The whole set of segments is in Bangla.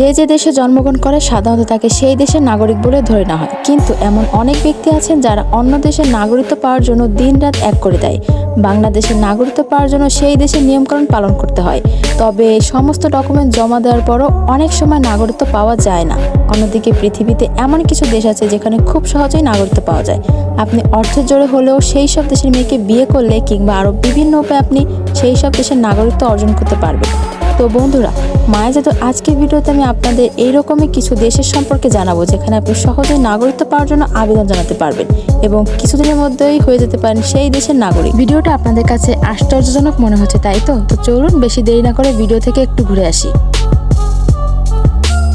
যে যে দেশে জন্মগ্রহণ করে, সাধারণত তাকে সেই দেশের নাগরিক বলে ধরে না হয়। কিন্তু এমন অনেক ব্যক্তি আছেন যারা অন্য দেশের নাগরিকত্ব পাওয়ার জন্য দিনরাত এক করে দেয়। বাংলাদেশের নাগরিকত্ব পাওয়ার জন্য সেই দেশের নিয়মকানুন পালন করতে হয়। তবে সমস্ত ডকুমেন্ট জমা দেওয়ার পরও অনেক সময় নাগরিকত্ব পাওয়া যায় না। অন্যদিকে পৃথিবীতে এমন কিছু দেশ আছে যেখানে খুব সহজেই নাগরিকত্ব পাওয়া যায়। আপনি অর্থের জোরে হলেও সেই সব দেশের মেয়েকে বিয়ে করলে কিংবা আরও বিভিন্ন উপায়ে আপনি সেই সব দেশের নাগরিকত্ব অর্জন করতে পারবেন। তো বন্ধুরা মায়া যাদব আজকের ভিডিওতে আমি আপনাদের এইরকমই কিছু দেশের সম্পর্কে জানাব, যেখানে আপনি সহজেই নাগরিকত্ব পাওয়ার জন্য আবেদন জানাতে পারবেন এবং কিছুদিনের মধ্যেই হয়ে যেতে পারেন সেই দেশের নাগরিক। ভিডিওটা আপনাদের কাছে আশ্চর্যজনক মনে হচ্ছে, তাই তো? তো চলুন বেশি দেরি না করে ভিডিও থেকে একটু ঘুরে আসি।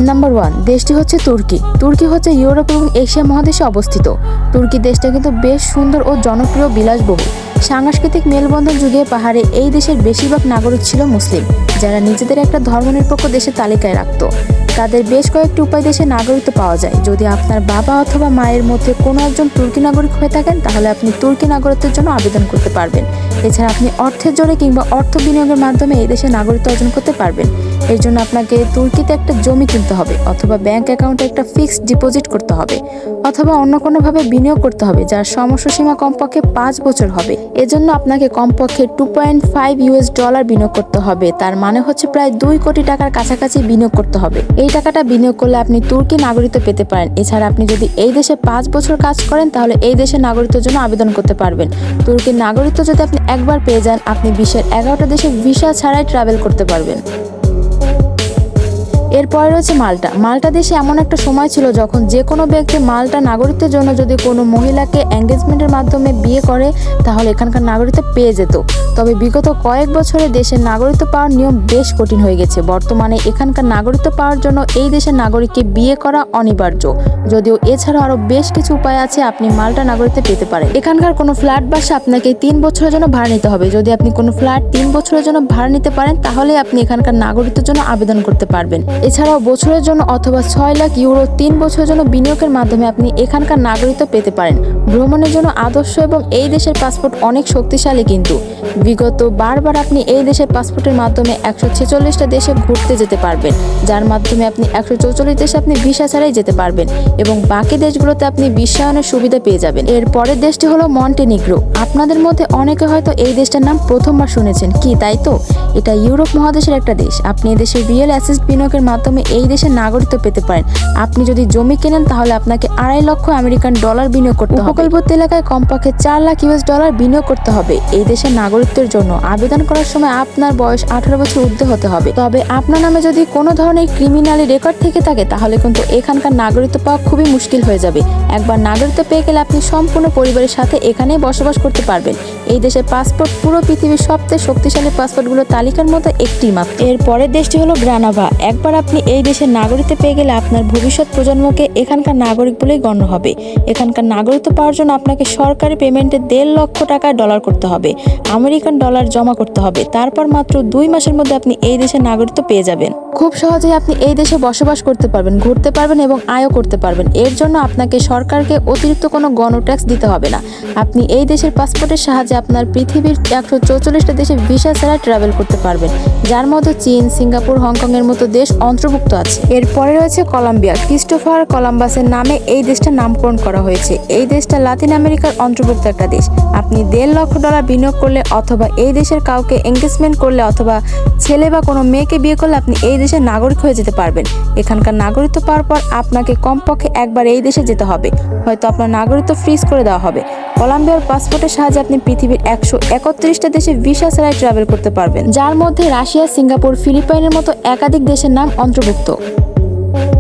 নাম্বার ওয়ান দেশটি হচ্ছে তুর্কি। তুর্কি হচ্ছে ইউরোপ এবং এশিয়া মহাদেশে অবস্থিত। তুর্কি দেশটা কিন্তু বেশ সুন্দর ও জনপ্রিয় বিলাসবহুল। সাংস্কৃতিক মেলবন্ধন যুগে পাহাড়ে এই দেশের বেশিরভাগ নাগরিক ছিল মুসলিম, যারা নিজেদের একটা ধর্মনিরপেক্ষ দেশের তালিকায় রাখত। তাদের বেশ কয়েকটি উপায় দেশে নাগরিকত্ব পাওয়া যায়। যদি আপনার বাবা অথবা মায়ের মধ্যে কোনো একজন তুর্কি নাগরিক হয়ে থাকেন, তাহলে আপনি তুর্কি নাগরিকত্বের জন্য আবেদন করতে পারবেন। এছাড়া আপনি অর্থের জোরে কিংবা অর্থ বিনিয়োগের মাধ্যমে এই দেশে নাগরিকত্ব অর্জন করতে পারবেন। এর জন্য আপনাকে তুর্কিতে একটা জমি কিনতে হবে অথবা ব্যাংক অ্যাকাউন্টে একটা ফিক্সড ডিপোজিট করতে হবে অথবা অন্য কোনোভাবে বিনিয়োগ করতে হবে, যার সমস্যা সীমা কমপক্ষে পাঁচ বছর হবে। এজন্য আপনাকে কমপক্ষে two point five US dollar বিনিয়োগ করতে হবে, তার মানে হচ্ছে প্রায় দুই কোটি টাকার কাছাকাছি বিনিয়োগ করতে হবে। এই টাকাটা বিনিয়োগ করলে আপনি তুর্কি নাগরিকত্ব পেতে পারেন। এছাড়া আপনি যদি এই দেশে পাঁচ বছর কাজ করেন, তাহলে এই দেশের নাগরিকত্বের জন্য আবেদন করতে পারবেন। তুর্কির নাগরিকত্ব যদি আপনি একবার পেয়ে যান, আপনি বিশ্বের এগারোটা দেশে ভিসা ছাড়াই ট্রাভেল করতে পারবেন। এরপরে রয়েছে মাল্টা। মাল্টা দেশে এমন একটা সময় ছিল যখন যে কোনো ব্যক্তি মাল্টা নাগরিকদের জন্য যদি কোনো মহিলাকে এঙ্গেজমেন্টের মাধ্যমে বিয়ে করে, তাহলে এখানকার নাগরিকত্ব পেয়ে যেত। তবে বিগত কয়েক বছরে দেশের নাগরিকত্ব পাওয়ার নিয়ম বেশ কঠিন হয়ে গেছে। বর্তমানে এখানকার নাগরিকত্ব পাওয়ার জন্য এই দেশের নাগরিককে বিয়ে করা অনিবার্য। যদিও এছাড়াও আরও বেশ কিছু উপায় আছে আপনি মাল্টা নাগরিকত্ব পেতে পারেন। এখানকার কোনো ফ্ল্যাট বাসা আপনাকে তিন বছরের জন্য ভাড়া নিতে হবে। যদি আপনি কোনো ফ্ল্যাট তিন বছরের জন্য ভাড়া নিতে পারেন, তাহলে আপনি এখানকার নাগরিকত্বের জন্য আবেদন করতে পারবেন। এছাড়াও বছরের জন্য অথবা ছয় লাখ ইউরো তিন বছরের জন্য বিনিয়োগের মাধ্যমে আপনি এখানকার নাগরিকত্ব পেতে পারেন। ভ্রমণের জন্য আদর্শ এবং এই দেশের পাসপোর্ট অনেক শক্তিশালী কিন্তু। বিগত বারবার আপনি এই দেশের পাসপোর্টের মাধ্যমে একশো ছেচল্লিশটা দেশে ঘুরতে যেতে পারবেন, যার মাধ্যমে আপনি একশো চৌচল্লিশ দেশে আপনি ভিসা ছাড়াই যেতে পারবেন এবং বাকি দেশগুলোতে আপনি বিশ্বায়নের সুবিধা পেয়ে যাবেন। এর পরের দেশটি হলো মন্টেনিগ্রো। আপনাদের মধ্যে অনেকে হয়তো এই দেশটার নাম প্রথমবার শুনেছেন, কি তাই তো? এটা ইউরোপ মহাদেশের একটা দেশ। আপনি এই দেশের রিয়েল অ্যাসেস বিনিয়োগের মাধ্যমে এই দেশের নাগরিকত্ব পেতে পারেন। আপনি যদি জমি কেনেন, তাহলে আপনাকে আড়াই লক্ষ আমেরিকান ডলার বিনিয়োগ করতে হবে। উপকূলবর্তী এলাকায় কমপক্ষে চার লাখ ইউএস ডলার বিনিয়োগ করতে হবে। এই দেশের নাগরিকত্বের জন্য আবেদন করার সময় আপনার বয়স আঠারো বছর ঊর্ধ্বে হতে হবে। তবে আপনার নামে যদি কোনো ধরনের ক্রিমিনালি রেকর্ড থেকে থাকে, তাহলে কিন্তু এখানকার নাগরিকত্ব পাওয়া খুবই মুশকিল হয়ে যাবে। একবার নাগরিকত্ব পেয়ে গেলে আপনি সম্পূর্ণ পরিবারের সাথে এখানেই বসবাস করতে পারবেন। এই দেশের পাসপোর্ট পুরো পৃথিবীর সবচেয়ে শক্তিশালী পাসপোর্টগুলোর তালিকার মতো একটি মাত্র। এর পরের দেশটি হলো গ্রানাভা। একবার আপনি এই দেশের নাগরিকত্ব পেয়ে গেলে আপনার ভবিষ্যৎ প্রজন্মকে এখানকার নাগরিক বলেই গণ্য হবে। এখানকার নাগরিকত্ব পাওয়ার জন্য আপনাকে সরকারি পেমেন্টে দেড় লক্ষ টাকা ডলার করতে হবে, আমেরিকান ডলার জমা করতে হবে। তারপর মাত্র দুই মাসের মধ্যে আপনি এই দেশের নাগরিকত্ব পেয়ে যাবেন। খুব সহজেই আপনি এই দেশে বসবাস করতে পারবেন, ঘুরতে পারবেন এবং আয়ও করতে পারবেন। এর জন্য আপনাকে সরকারকে অতিরিক্ত কোনো গণট্যাক্স দিতে হবে না। আপনি এই দেশের পাসপোর্টের সাহায্যে আপনার পৃথিবীর একশো চৌচল্লিশটা দেশে ভিসা ছাড়া ট্রাভেল করতে পারবেন। যার মধ্যে চীন, সিঙ্গাপুর, হংকংয়ের মতো দেশ অন্তর্ভুক্ত আছে। এরপরে রয়েছে কলম্বিয়া। ক্রিস্টোফার কলাম্বাসের নামে এই দেশটার নামকরণ করা হয়েছে। এই দেশটা লাতিন আমেরিকার অন্তর্ভুক্ত একটা দেশ। আপনি দেড় লক্ষ ডলার বিনিয়োগ করলে অথবা এই দেশের কাউকে এঙ্গেজমেন্ট করলে অথবা ছেলে বা কোনো মেয়েকে বিয়ে করলে আপনি এই দেশের নাগরিক হয়ে যেতে পারবেন। এখানকার নাগরিকত্ব পাওয়ার পর আপনাকে কমপক্ষে একবার এই দেশে যেতে হবে। হয়তো আপনার নাগরিকত্ব ফ্রিজ করে দেওয়া হবে। কলম্বিয়ার পাসপোর্টের সাহায্যে আপনি পৃথিবীর একশো একত্রিশটা দেশে ভিসা ছাড়াই ট্রাভেল করতে পারবেন, যার মধ্যে রাশিয়া, সিঙ্গাপুর, ফিলিপাইনের মতো একাধিক দেশের নাম অন্তর্ভুক্ত।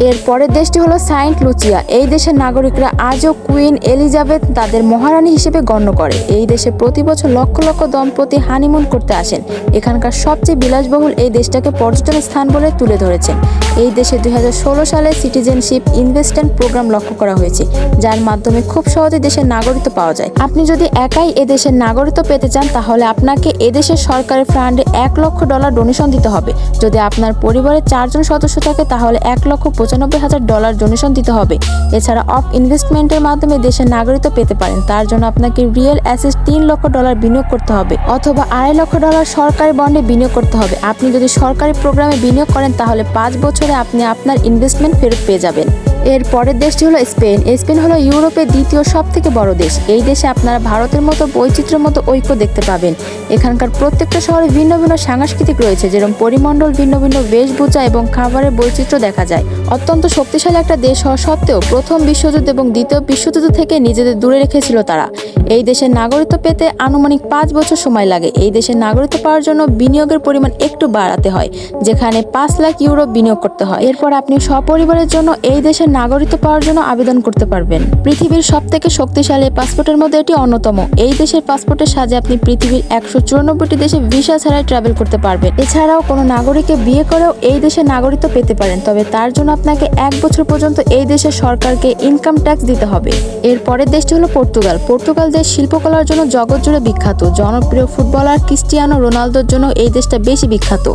এর পরের দেশটি হলো সাইন্ট লুচিয়া। এই দেশের নাগরিকরা আজও কুইন এলিজাবেথ তাদের মহারানী হিসেবে গণ্য করে। এই দেশে প্রতি বছর লক্ষ লক্ষ দম্পতি হানিমুন করতে আসেন। এখানকার সবচেয়ে বিলাসবহুল এই দেশটাকে পর্যটন স্থান বলে তুলে ধরেছেন। এই দেশে দুই হাজার ষোলো সালে সিটিজেনশিপ ইনভেস্টমেন্ট প্রোগ্রাম লক্ষ্য করা হয়েছে, যার মাধ্যমে খুব সহজে দেশের নাগরিকত্ব পাওয়া যায়। আপনি যদি একাই এদেশের নাগরিকত্ব পেতে চান, তাহলে আপনাকে এদেশের সরকারের ফান্ডে এক লক্ষ ডলার ডোনেশন দিতে হবে। যদি আপনার পরিবারের চারজন সদস্য থাকে, তাহলে এক লক্ষ পঁচানব্বই হাজার ডলার ডোনেশন দিতে হবে। এছাড়া অফ ইনভেস্টমেন্টের মাধ্যমে মাধ্যমে দেশের নাগরিকত্ব পেতে পারেন। তার জন্য আপনাকে রিয়েল অ্যাসেট তিন লক্ষ ডলার বিনিয়োগ করতে হবে অথবা আড়াই লক্ষ ডলার সরকারি বন্ডে বিনিয়োগ করতে হবে। আপনি যদি সরকারি প্রোগ্রামে বিনিয়োগ করেন, তাহলে পাঁচ বছরে আপনি আপনার ইনভেস্টমেন্ট ফেরত পেয়ে যাবেন। এর পরের দেশটি হলো স্পেন। স্পেন হলো ইউরোপের দ্বিতীয় সব থেকে বড় দেশ। এই দেশে আপনারা ভারতের মতো বৈচিত্র্যের মতো ঐক্য দেখতে পাবেন। এখানকার প্রত্যেকটা শহরে ভিন্ন ভিন্ন সাংস্কৃতিক রয়েছে, যেরকম পরিমণ্ডল, ভিন্ন ভিন্ন বেশভূষা এবং খাবারের বৈচিত্র্য দেখা যায়। অত্যন্ত শক্তিশালী একটা দেশ হওয়া সত্ত্বেও প্রথম বিশ্বযুদ্ধ এবং দ্বিতীয় বিশ্বযুদ্ধ থেকে নিজেদের দূরে রেখেছিল তারা। এই দেশের নাগরিকত্ব পেতে আনুমানিক পাঁচ বছর সময় লাগে। এই দেশের নাগরিকত্ব পাওয়ার জন্য বিনিয়োগের পরিমাণ একটু বাড়াতে হয়, যেখানে পাঁচ লাখ ইউরো বিনিয়োগ করতে হয়। এরপর আপনি সপরিবারের জন্য এই দেশের নাগরিকত্ব পাওয়ার জন্য আবেদন করতে পারবেন। পৃথিবীর সব থেকে শক্তিশালী পাসপোর্টের মধ্যে এটি অন্যতম। এই দেশের পাসপোর্টের সাহায্যে আপনি পৃথিবীর একশো চুরানব্বইটি দেশে ভিসা ছাড়াই ট্রাভেল করতে পারবেন। এছাড়াও কোনো নাগরিককে বিয়ে করেও এই দেশের নাগরিকত্ব পেতে পারেন, তবে তার জন্য আপনাকে এক বছর পর্যন্ত এই দেশের সরকারকে ইনকাম ট্যাক্স দিতে হবে। এর পরের দেশটি হলো পর্তুগাল। পর্তুগাল দেশ শিল্পকলার জন্য জগৎ জুড়ে বিখ্যাত। জনপ্রিয় ফুটবলার ক্রিস্টিয়ানো রোনালদোর জন্য এই দেশটা বেশি বিখ্যাত।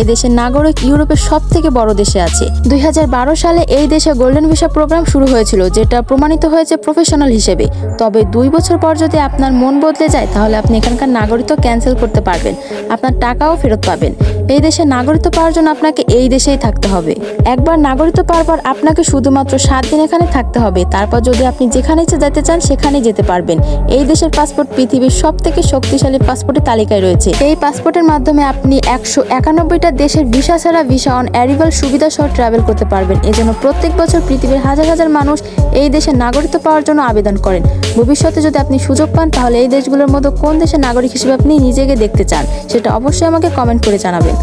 এ দেশের নাগরিক ইউরোপের সব থেকে বড় দেশে আছে। দুই হাজার বারো সালে এই দেশে গোল্ডেন ভিসা প্রোগ্রাম শুরু হয়েছিল, যেটা প্রমাণিত হয়েছে প্রফেশনাল হিসেবে। তবে দুই বছর পর যদি আপনার মন বদলে যায়, তাহলে আপনি এখানকার নাগরিকত্ব ক্যান্সেল করতে পারবেন। আপনার টাকাও ফেরত পাবেন। এই দেশে নাগরিকত্ব পাওয়ার জন্য আপনাকে এই দেশেই থাকতে হবে। একবার নাগরিকত্ব পাওয়ার পর আপনাকে শুধুমাত্র সাত দিন এখানে থাকতে হবে। তারপর যদি আপনি যেখানে ইচ্ছে যেতে চান সেখানে যেতে পারবেন। এই দেশের পাসপোর্ট পৃথিবীর সব থেকে শক্তিশালী পাসপোর্টের তালিকায় রয়েছে। এই পাসপোর্টের মাধ্যমে আপনি একশো একানব্বইটা দেশের ভিসা ছাড়া ভিসা অন অ্যারিভাল সুবিধা সহ ট্রাভেল করতে পারবেন। এজন্য প্রত্যেক বছর পৃথিবীর হাজার হাজার মানুষ এই দেশের নাগরিকত্ব পাওয়ার জন্য আবেদন করেন। ভবিষ্যতে যদি আপনি সুযোগ পান, তাহলে এই দেশগুলোর মধ্যে কোন দেশের নাগরিক হিসেবে আপনি নিজেকে দেখতে চান, সেটা অবশ্যই আমাকে কমেন্ট করে জানাবেন।